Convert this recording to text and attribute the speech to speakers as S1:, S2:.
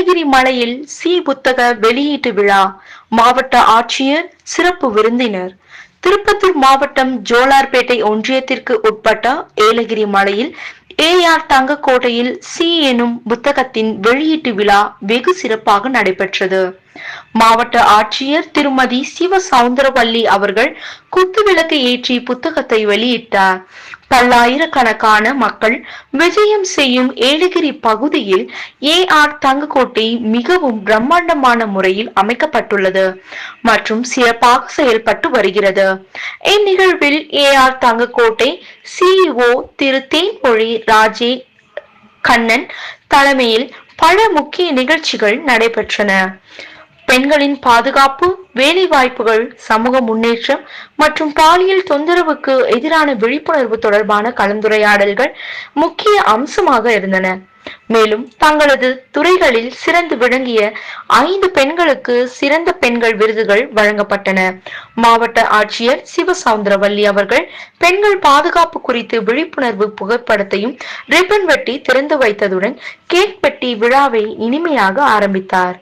S1: நீலகிரி மலையில் சி புத்தக வெளியீட்டு விழா மாவட்ட ஆட்சியர் சிறப்பு விருந்தினர். திருப்பத்தூர் மாவட்டம் ஜோலார்பேட்டை ஒன்றியத்திற்கு உட்பட்ட ஏலகிரி மலையில் ஏ ஆர் தங்கக்கோட்டையில் சி எனும் புத்தகத்தின் வெளியீட்டு விழா வெகு சிறப்பாக நடைபெற்றது. மாவட்ட ஆட்சியர் திருமதி சிவ சவுந்தரவல்லி அவர்கள் குத்துவிளக்கு ஏற்றி புத்தகத்தை வெளியிட்டார். பல்லாயிரக்கணக்கான மக்கள் விஜயம் செய்யும் ஏலகிரி பகுதியில் ஏ ஆர் தங்கக்கோட்டை மிகவும் பிரம்மாண்டமான முறையில் அமைக்கப்பட்டுள்ளது மற்றும் சிறப்பாக செயல்பட்டு வருகிறது. இந்நிகழ்வில் ஏ ஆர் தங்கக்கோட்டை சிஇஓ திரு தேன்பொழி ராஜே கண்ணன் தலைமையில் பல முக்கிய நிகழ்ச்சிகள் நடைபெற்றன. பெண்களின் பாதுகாப்பு வேலை வாய்ப்புகள் சமூக முன்னேற்றம் மற்றும் பாலியல் தொந்தரவுக்கு எதிரான விழிப்புணர்வு தொடர்பான கலந்துரையாடல்கள் முக்கிய அம்சமாக இருந்தன. மேலும் தங்களது துறைகளில் சிறந்து விளங்கிய ஐந்து பெண்களுக்கு சிறந்த பெண்கள் விருதுகள் வழங்கப்பட்டன. மாவட்ட ஆட்சியர் சிவசவுந்தரவல்லி அவர்கள் பெண்கள் பாதுகாப்பு குறித்து விழிப்புணர்வு புகைப்படத்தையும் ரிப்பன் வெட்டி திறந்து வைத்ததுடன் கேக் பெட்டி விழாவை இனிமையாக ஆரம்பித்தார்.